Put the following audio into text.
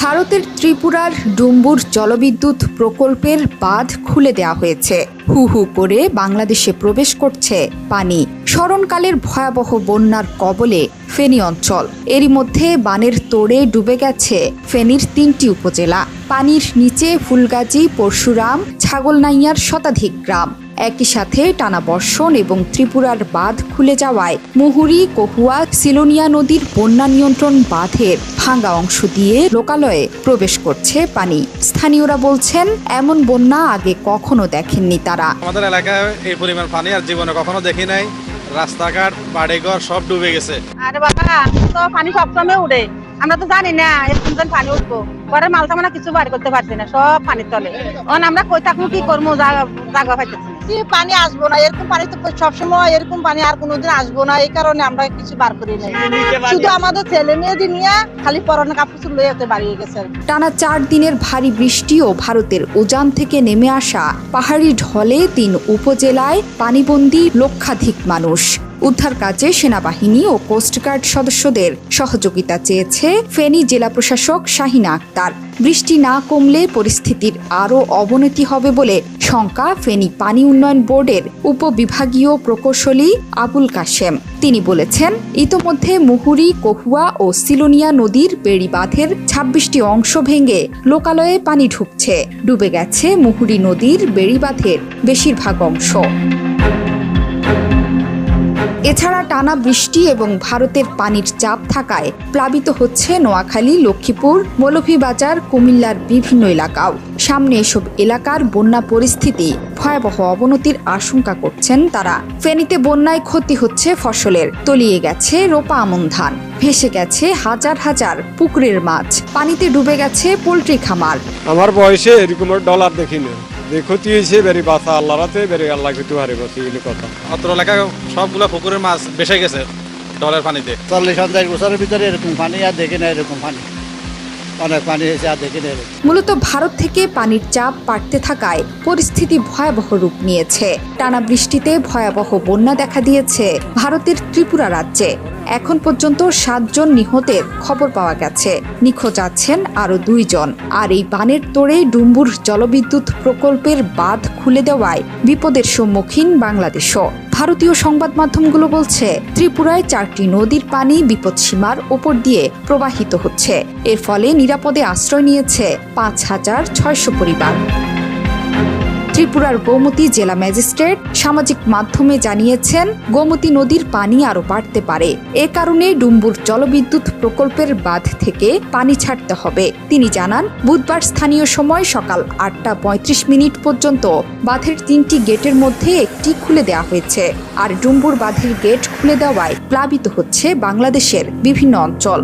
ভারতের ত্রিপুরার ডুম্বুর জলবিদ্যুৎ প্রকল্পের বাঁধ খুলে দেওয়া হয়েছে। হু হু করে বাংলাদেশে প্রবেশ করছে পানি। স্মরণকালের ভয়াবহ বন্যার কবলে ফেনী অঞ্চল। এরই মধ্যে বানের তোড়ে ডুবে গেছে ফেনীর তিনটি উপজেলা। পানির নিচে ফুলগাজী, পরশুরাম, ছাগলনাইয়ার শতাধিক গ্রাম। একই সাথে টানা বর্ষণ এবং ত্রিপুরার বাঁধ খুলে যাওয়ায় মুহুরি কহুয়া সিলোনিয়া নদীর বন্যা নিয়ন্ত্রণ বাঁধের ভাঙ্গা অংশ দিয়ে লোকালয়ে প্রবেশ করছে পানি। স্থানীয়রা বলছেন এমন বন্যা আগে কখনো দেখেননি তারা। আমাদের এলাকায় এই পরিমাণ পানি আর জীবনে কখনো দেখি নাই। রাস্তাঘাট বাড়িঘর সব ডুবে গেছে। আরে বাবা তো পানি সবসময় উঠে আমরা তো জানি না এরকম পানি উঠবো। ঘরের মাল সামানা কিছু বাড়ি করতে পারছি না সব পানির তলে। এখন আমরা কই থাকব কি করব? জায়গা জায়গা পাইতেছি। কি পানি আসব না এরকম পানি তো সবসময় এরকম পানি আর কোনোদিন আসব না এই কারণে আমরা কিছু বার করি নাই। শুধু আমাদের ছেলে মেয়েদের নিয়ে খালি পরনে কাপড় লয়ে হতে বাড়িয়ে গেছে টানা চার দিনের ভারী বৃষ্টিও ও ভারতের উজান থেকে নেমে আসা পাহাড়ি ঢলে তিন উপজেলায় পানিবন্দী লক্ষাধিক মানুষ। উদ্ধার কাজে সেনাবাহিনী ও কোস্টগার্ড সদস্যদের সহযোগিতা চেয়েছে ফেনী জেলা প্রশাসক শাহিনা আক্তার। বৃষ্টি না কমলে পরিস্থিতির আরও অবনতি হবে বলে শঙ্কা ফেনী পানি উন্নয়ন বোর্ডের উপবিভাগীয় প্রকৌশলী আবুল কাশেম। তিনি বলেছেন, ইতোমধ্যে মুহুরী, কহুয়া ও সিলোনিয়া নদীর বেড়িবাঁধের ছাব্বিশটি অংশ ভেঙে লোকালয়ে পানি ঢুকছে। ডুবে গেছে মুহুরী নদীর বেড়িবাঁধের বেশিরভাগ অংশ। এছাড়া টানা বৃষ্টি এবং ভারতের পানির চাপ থাকায় প্লাবিত হচ্ছে নোয়াখালী, লক্ষ্মীপুর, মৌলভীবাজার, কুমিল্লার বিভিন্ন এলাকাও। সামনে এসব এলাকার বন্যা পরিস্থিতি ভয়াবহ অবনতির আশঙ্কা করছেন তারা। ফেনীতে বন্যায় ক্ষতি হচ্ছে ফসলের। তলিয়ে গেছে রোপা আমন ধান। ভেসে গেছে হাজার হাজার পুকুরের মাছ। পানিতে ডুবে গেছে পোলট্রি খামার। আমার বয়সে এরকম ডলার দেখি না যে ক্ষতি হয়েছে বেরি বাসা আল্লাহ রাতে বেরি আল্লাহ কিছু হারে বসে এগুলো কথা। অত্র এলাকায় সবগুলা পুকুরের মাছ ভেসে গেছে ডলের পানিতে। চল্লিশ পঞ্চাশ বছরের ভিতরে এরকম পানি আর দেখি না এরকম পানি। অনেক পানি হয়েছে আর দেখি না এরকম। মূলত ভারত থেকে পানির চাপ বাড়তে থাকায় পরিস্থিতি ভয়াবহ রূপ নিয়েছে। টানা বৃষ্টিতে ভয়াবহ বন্যা দেখা দিয়েছে ভারতের ত্রিপুরা রাজ্যে। এখন পর্যন্ত সাতজন নিহতের খবর পাওয়া গেছে। নিখোঁজ আছেন আরও দুইজন। আর এই বানের তোড়ে ডুম্বুর জলবিদ্যুৎ প্রকল্পের বাঁধ খুলে দেওয়ায় বিপদের সম্মুখীন বাংলাদেশও। ভারতীয় সংবাদ মাধ্যমগুলো বলছে, ত্রিপুরায় চারটি নদীর পানি বিপদসীমার ওপর দিয়ে প্রবাহিত হচ্ছে। এর ফলে নিরাপদে আশ্রয় নিয়েছে পাঁচ হাজার ছয়শো পরিবার। ত্রিপুরার গোমতী জেলা ম্যাজিস্ট্রেট সামাজিক মাধ্যমে জানিয়েছেন, গোমতী নদীর পানি আরও বাড়তে পারে। এ কারণে ডুম্বুর জলবিদ্যুৎ প্রকল্পের বাঁধ থেকে পানি ছাড়তে হবে। তিনি জানান, বুধবার স্থানীয় সময় সকাল আটটা পঁয়ত্রিশ মিনিট পর্যন্ত বাঁধের তিনটি গেটের মধ্যে একটি খুলে দেওয়া হয়েছে। আর ডুম্বুর বাঁধের গেট খুলে দেওয়ায় প্লাবিত হচ্ছে বাংলাদেশের বিভিন্ন অঞ্চল।